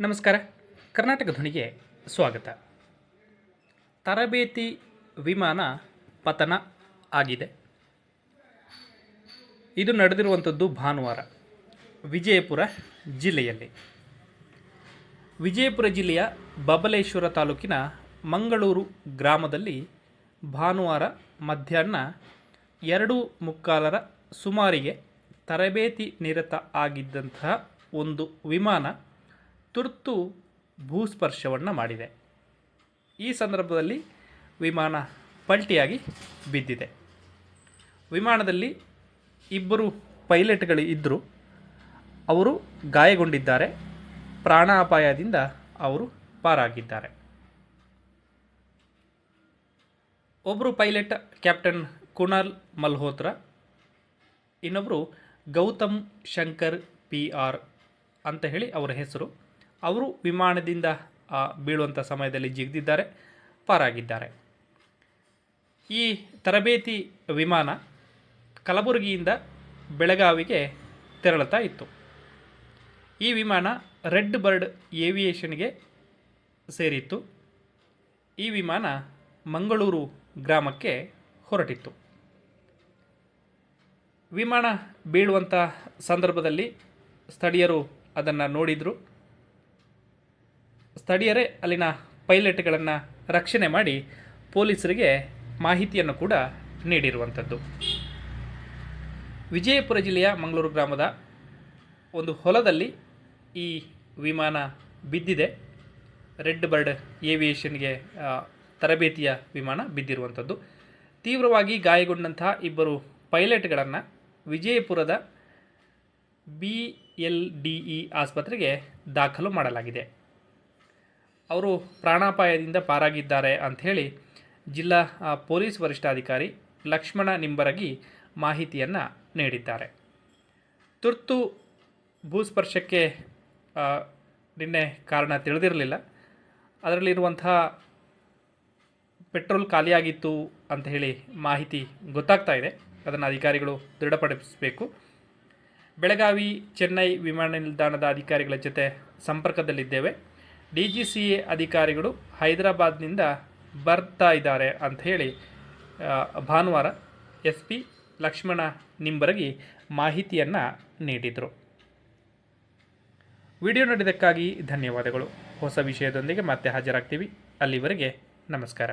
ನಮಸ್ಕಾರ. ಕರ್ನಾಟಕ ಧ್ವನಿಗೆ ಸ್ವಾಗತ. ತರಬೇತಿ ವಿಮಾನ ಪತನ ಆಗಿದೆ. ಇದು ನಡೆದಿರುವಂಥದ್ದು ಭಾನುವಾರ, ವಿಜಯಪುರ ಜಿಲ್ಲೆಯಲ್ಲಿ. ವಿಜಯಪುರ ಜಿಲ್ಲೆಯ ಬಬಲೇಶ್ವರ ತಾಲೂಕಿನ ಮಂಗಳೂರು ಗ್ರಾಮದಲ್ಲಿ ಭಾನುವಾರ ಮಧ್ಯಾಹ್ನ ಎರಡು ಮುಕ್ಕಾಲರ ಸುಮಾರಿಗೆ ತರಬೇತಿ ನಿರತ ಆಗಿದ್ದಂತಹ ಒಂದು ವಿಮಾನ ತುರ್ತು ಭೂಸ್ಪರ್ಶವನ್ನು ಮಾಡಿದೆ. ಈ ಸಂದರ್ಭದಲ್ಲಿ ವಿಮಾನ ಪಲ್ಟಿಯಾಗಿ ಬಿದ್ದಿದೆ. ವಿಮಾನದಲ್ಲಿ ಇಬ್ಬರು ಪೈಲಟ್ಗಳು ಇದ್ದರು ಅವರು ಗಾಯಗೊಂಡಿದ್ದಾರೆ. ಪ್ರಾಣಾಪಾಯದಿಂದ ಅವರು ಪಾರಾಗಿದ್ದಾರೆ. ಒಬ್ಬರು ಪೈಲಟ್ ಕ್ಯಾಪ್ಟನ್ ಕುಣಾಲ್ ಮಲ್ಹೋತ್ರ ಇನ್ನೊಬ್ಬರು ಗೌತಮ್ ಶಂಕರ್ ಪಿ ಆರ್ ಅಂತ ಹೇಳಿ ಅವರ ಹೆಸರು. ಅವರು ವಿಮಾನದಿಂದ ಬೀಳುವಂಥ ಸಮಯದಲ್ಲಿ ಜಿಗಿದಿದ್ದಾರೆ, ಪಾರಾಗಿದ್ದಾರೆ. ಈ ತರಬೇತಿ ವಿಮಾನ ಕಲಬುರಗಿಯಿಂದ ಬೆಳಗಾವಿಗೆ ತೆರಳುತ್ತಾ ಇತ್ತು. ಈ ವಿಮಾನ ರೆಡ್ ಬರ್ಡ್ ಏವಿಯೇಷನ್ಗೆ ಸೇರಿತ್ತು. ಈ ವಿಮಾನ ಮಂಗಳೂರು ಗ್ರಾಮಕ್ಕೆ ಹೊರಟಿತ್ತು. ವಿಮಾನ ಬೀಳುವಂಥ ಸಂದರ್ಭದಲ್ಲಿ ಸ್ಥಳೀಯರು ಅದನ್ನು ನೋಡಿದರು. ಸ್ಥಳೀಯರೇ ಅಲ್ಲಿನ ಪೈಲಟ್ಗಳನ್ನು ರಕ್ಷಣೆ ಮಾಡಿ ಪೊಲೀಸರಿಗೆ ಮಾಹಿತಿಯನ್ನು ಕೂಡ ನೀಡಿರುವಂಥದ್ದು. ವಿಜಯಪುರ ಜಿಲ್ಲೆಯ ಮಂಗಳೂರು ಗ್ರಾಮದ ಒಂದು ಹೊಲದಲ್ಲಿ ಈ ವಿಮಾನ ಬಿದ್ದಿದೆ. ರೆಡ್ ಬರ್ಡ್ ಏವಿಯೇಷನ್ಗೆ ತರಬೇತಿಯ ವಿಮಾನ ಬಿದ್ದಿರುವಂಥದ್ದು. ತೀವ್ರವಾಗಿ ಗಾಯಗೊಂಡಂತಹ ಇಬ್ಬರು ಪೈಲಟ್ಗಳನ್ನು ವಿಜಯಪುರದ ಬಿ ಎಲ್ ಡಿ ಇ ಆಸ್ಪತ್ರೆಗೆ ದಾಖಲು ಮಾಡಲಾಗಿದೆ. ಅವರು ಪ್ರಾಣಾಪಾಯದಿಂದ ಪಾರಾಗಿದ್ದಾರೆ ಅಂಥೇಳಿ ಜಿಲ್ಲಾ ಪೊಲೀಸ್ ವರಿಷ್ಠಾಧಿಕಾರಿ ಲಕ್ಷ್ಮಣ ನಿಂಬರಗಿ ಮಾಹಿತಿಯನ್ನು ನೀಡಿದ್ದಾರೆ. ತುರ್ತು ಭೂಸ್ಪರ್ಶಕ್ಕೆ ನಿನ್ನೆ ಕಾರಣ ತಿಳಿದಿರಲಿಲ್ಲ. ಅದರಲ್ಲಿರುವಂತಹ ಪೆಟ್ರೋಲ್ ಖಾಲಿಯಾಗಿತ್ತು ಅಂತ ಹೇಳಿ ಮಾಹಿತಿ ಗೊತ್ತಾಗ್ತಾ ಇದೆ. ಅದನ್ನು ಅಧಿಕಾರಿಗಳು ದೃಢಪಡಿಸಬೇಕು. ಬೆಳಗಾವಿ, ಚೆನ್ನೈ ವಿಮಾನ ನಿಲ್ದಾಣದ ಅಧಿಕಾರಿಗಳ ಜೊತೆ ಸಂಪರ್ಕದಲ್ಲಿದ್ದೇವೆ. ಡಿ ಜಿ ಸಿ ಎ ಅಧಿಕಾರಿಗಳು ಹೈದರಾಬಾದ್ನಿಂದ ಬರ್ತಾ ಇದ್ದಾರೆ ಅಂತ ಹೇಳಿ ಭಾನುವಾರ ಎಸ್ ಪಿ ಲಕ್ಷ್ಮಣ ನಿಂಬರಗಿ ಮಾಹಿತಿಯನ್ನು ನೀಡಿದರು. ವಿಡಿಯೋ ನೋಡಿದ್ದಕ್ಕಾಗಿ ಧನ್ಯವಾದಗಳು. ಹೊಸ ವಿಷಯದೊಂದಿಗೆ ಮತ್ತೆ ಹಾಜರಾಗ್ತೀವಿ. ಅಲ್ಲಿವರೆಗೆ ನಮಸ್ಕಾರ.